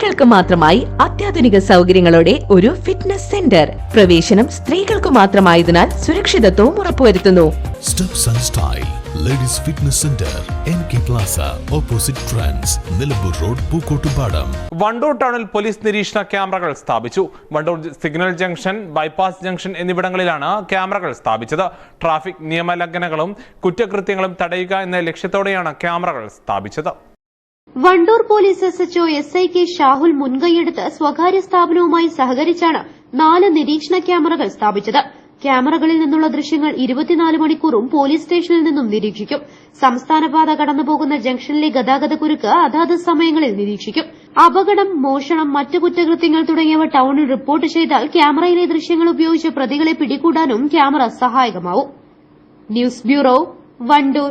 സ്ത്രീകൾക്ക് മാത്രമായി അത്യാധുനിക സൗകര്യങ്ങളോടെ ഒരു ഫിറ്റ്നസ് സെന്റർ പ്രവേശനം സ്ത്രീകൾക്ക് മാത്രമായതിനാൽ സുരക്ഷിതത്വവും ഉറപ്പുവരുത്തുന്നു. Ladies fitness centre N K plaza opposite trans Nilambur road Pookkottupadam Wandoor ടൗണിൽ പോലീസ് നിരീക്ഷണ ക്യാമറകൾ സ്ഥാപിച്ചു. Wandoor signal junction bypass junction എന്നിവിടങ്ങളിലാണ് ക്യാമറകൾ സ്ഥാപിച്ചത്. ട്രാഫിക് നിയമലംഘനങ്ങളും കുറ്റകൃത്യങ്ങളും തടയുക എന്ന ലക്ഷ്യത്തോടെയാണ് ക്യാമറകൾ സ്ഥാപിച്ചത്. Wandoor police S H O S I K Shahul മുൻകൈയെടുത്ത് സ്വകാര്യ സ്ഥാപനവുമായി സഹകരിച്ചാണ് നാല് നിരീക്ഷണ ക്യാമറകൾ സ്ഥാപിച്ചത്. ക്യാമറകളിൽ നിന്നുള്ള ദൃശ്യങ്ങൾ ഇരുപത്തിനാല് മണിക്കൂറും പോലീസ് സ്റ്റേഷനിൽ നിന്നും നിരീക്ഷിക്കും. സംസ്ഥാനപാത കടന്നുപോകുന്ന ജംഗ്ഷനിലെ ഗതാഗത കുരുക്ക് അതാത് സമയങ്ങളിൽ നിരീക്ഷിക്കും. അപകടം മോഷണം മറ്റു കുറ്റകൃത്യങ്ങൾ തുടങ്ങിയവ ടൌണിൽ റിപ്പോർട്ട് ചെയ്താൽ ക്യാമറയിലെ ദൃശ്യങ്ങൾ ഉപയോഗിച്ച് പ്രതികളെ പിടികൂടാനും ക്യാമറ സഹായകമാവും. News bureau Wandoor.